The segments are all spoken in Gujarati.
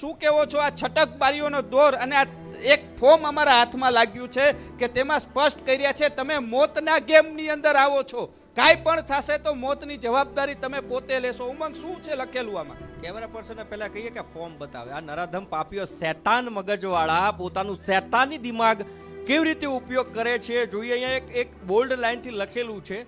શું કહેવો છો? આ છટક બારીઓનો દોર અને આ એક ફોર્મ અમારા હાથમાં લાગ્યું છે કે તેમાં સ્પષ્ટ કર્યા છે, તમે મોતના ગેમની અંદર આવો છો. કાંઈ પણ થશે તો મોતની જવાબદારી તમે પોતે લેશો. ઉમંગ શું છે લખેલું આમાં? કેમેરા પર્સનને પહેલા કહીએ કે ફોર્મ બતાવે. આ નરાધમ પાપીઓ શેતાન મગજવાળા, પોતાનું શેતાની દિમાગ કેવી રીતે ઉપયોગ કરે છે? જોઈએ, અહીંયા એક એક બોલ્ડ લાઈનથી લખેલું છે.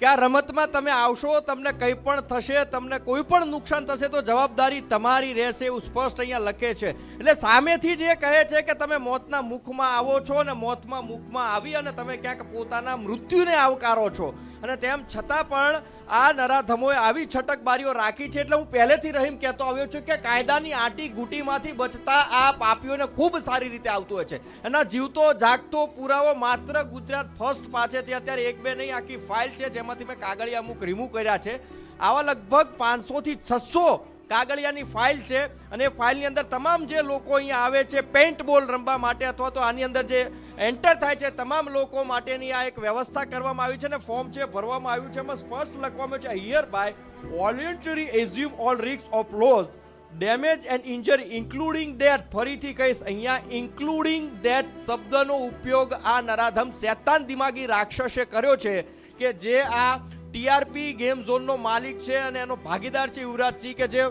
કે આ રમતમાં તમે આવશો, તમને કંઈ પણ થશે, તમને કોઈ પણ નુકસાન થશે, તો જવાબદારી તમારી રહેશે એવું સ્પષ્ટ અહીંયા લખે છે. એટલે સામેથી જે કહે છે કે તમે મોતના મુખમાં આવો છો અને મોતમાં મુખમાં આવી અને તમે ક્યાંક પોતાના મૃત્યુને આવકારો છો. અને તેમ છતાં પણ આ નરાધમોએ આવી છટકબારીઓ રાખી છે, એટલે હું પહેલેથી રહીમ કહેતો આવ્યો છું કે કાયદાની આટી ગુટીમાંથી બચતા આ પાપીઓને ખૂબ સારી રીતે આવતું હોય છે. એના જીવતો, જાગતો પુરાવો માત્ર ગુજરાત ફર્સ્ટ પાસે છે, અત્યારે એક બે નહીં, આખી ફાઇલ છે જેમાંથી મેં કાગળિયા અમુક રિમૂવ કર્યા છે. આવા લગભગ પાંચસોથી છસો કાગળિયાની ફાઇલ છે અને ફાઇલની અંદર તમામ જે લોકો અહીંયા આવે છે પેન્ટ બોલ રમવા માટે અથવા તો આની અંદર જે એન્ટર થાય છે, તમામ લોકો માટેની આ એક વ્યવસ્થા કરવામાં આવી છે અને ફોર્મ છે ભરવામાં આવ્યું છે, એમાં સ્પષ્ટ લખવામાં આવ્યું છે hereby voluntary assume all risks of loss damage and injury including death ફરીથી કહીશ, અહીંયા ઇન્ક્લુડિંગ ડેથ શબ્દનો ઉપયોગ આ નરાધમ શેતાન દિમાગી રાક્ષસે કર્યો છે કે જે આ ટીઆરપી ગેમ ઝોનનો માલિક છે અને એનો ભાગીદાર છે યુવરાજ સિંહ કે જે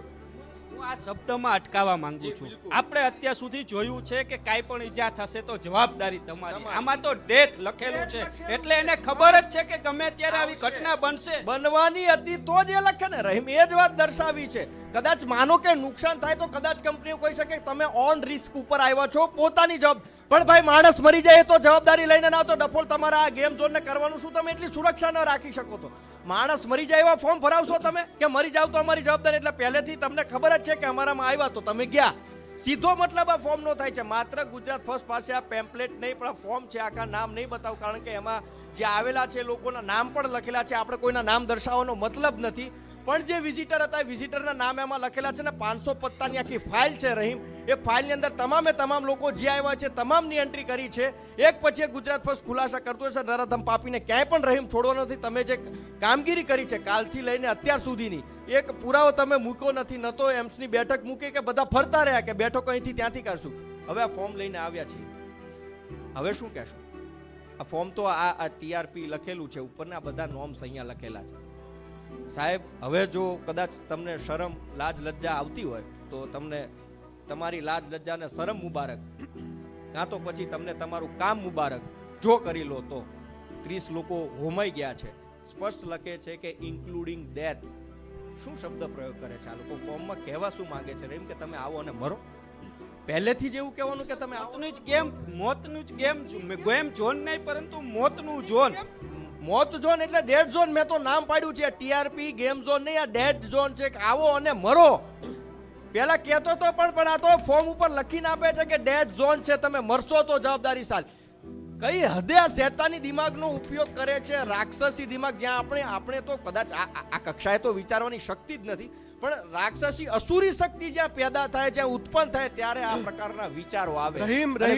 આ શબ્દમાં અટકાવવા માંગુ છું. આપણે અત્યાર સુધી જોયું છે કે કાંઈ પણ ઈજા થશે તો જવાબદારી તમારી. આમાં તો ડેથ લખેલું છે. એટલે એને ખબર જ છે કે ગમે ત્યારે આવી ઘટના બનશે. બનવાની હતી તો જ એ લખે ને. રહીમ એ જ વાત દર્શાવી છે. કદાચ માનો કે નુકસાન થાય તો કદાચ કંપનીઓ કહી શકે તમે ઓન રિસ્ક ઉપર આવ્યા છો પોતાની જવાબ પણ ભાઈ માણસ મરી જાય તો જવાબદારી લઈને ના તો ડફોલ તમારા આ ગેમ ઝોનને કરવાનું શું તમે? એટલી સુરક્ષા ન રાખી શકો તો. માણસ મરી જાય એવા ફોર્મ ભરાવશો તમે? કે મરી જાવ તો અમારી જવાબદારી? એટલે પહેલેથી તમને ખબર જ છે કે અમારામાં આવ્યા તો તમે ગયા. સીધો મતલબ આ ફોર્મ નો થાય છે. માત્ર ગુજરાત ફર્સ્ટ પાસે આ પેમ્પલેટ નહીં, પણ ફોર્મ છે. આખા નામ નહીં બતાવું, કારણ કે એમાં જે આવેલા છે લોકોના નામ પણ લખેલા છે. આપણે કોઈના નામ દર્શાવવાનો મતલબ નથી. પણ જે વિઝિટર હતા, એ વિઝિટરના નામ એમાં લખેલા છે ને પાંચસો પત્તાની આખી ફાઇલ છે રહીમ. એ ફાઇલની અંદર તમામે તમામ લોકો જે આવ્યા છે, તમામની એન્ટ્રી કરી છે. એક પછી એક ગુજરાત ફર્સ્ટ ખુલાસા કરતું હશે નરાધમ પાપીને ક્યાંય પણ રહીમ છોડવાનો નથી. તમે જે કામગીરી કરી છે, કાલથી લઈને અત્યાર સુધીની, એક પુરાવો તમે મૂક્યો નથી, ન તો એમ્સની બેઠક મૂકી કે બધા ફરતા રહ્યા કે બેઠકો અહીંથી ત્યાંથી કરશું હવે આ ફોર્મ લઈને આવ્યા છીએ. હવે શું કહેશું? આ ફોર્મ તો આ ટીઆરપી લખેલું છે, ઉપરના બધા નોમ્સ અહીંયા લખેલા છે. સાહેબ હવે જો કદાચ તમને શરમ લાજ લજ્જા આવતી હોય તો તમને તમારી લાજ લજ્જાને શરમ મુબારક. કાં તો પછી તમને તમારું કામ મુબારક. જો કરી લો તો. ત્રીસ લોકો હોમાઈ ગયા છે. સ્પષ્ટ લખે છે કે ઇન્ક્લુડિંગ ડેથ શું શબ્દ પ્રયોગ કરે છે આ લોકો? ફોર્મમાં કહેવા શું માંગે છે? એમ કે તમે આવો અને મરો. પહેલેથી જ એવું કહેવાનું કે તમે આવો. મોતનું જ ગેમ મોતનું જ ગેમ ગેમ ઝોન નહીં પરંતુ મોતનું ઝોન મોત ઝોન એટલે ડેડ ઝોન. મેં તો નામ પાડ્યું છે. ટીઆરપી ગેમ ઝોન નહીં આ ડેડ ઝોન છે કે આવો અને મરો. પેલા કહેતો તો પણ પણ આ તો ફોર્મ ઉપર લખીને આપે છે કે ડેડ ઝોન છે. તમે મરશો તો જવાબદારી સાલ કઈ હદે આ શેતાની દિમાગનો ઉપયોગ કરે છે? રાક્ષસી દિમાગ. જ્યાં આપણે આપણે તો કદાચ આ કક્ષાએ તો વિચારવાની શક્તિ જ નથી. પણ રાક્ષસી અસુરી શક્તિ જ્યાં પેદા થાય જ્યાં ઉત્પન્ન થાય ત્યારે આ પ્રકારના વિચારો આવે. રહીમ, રહીમ.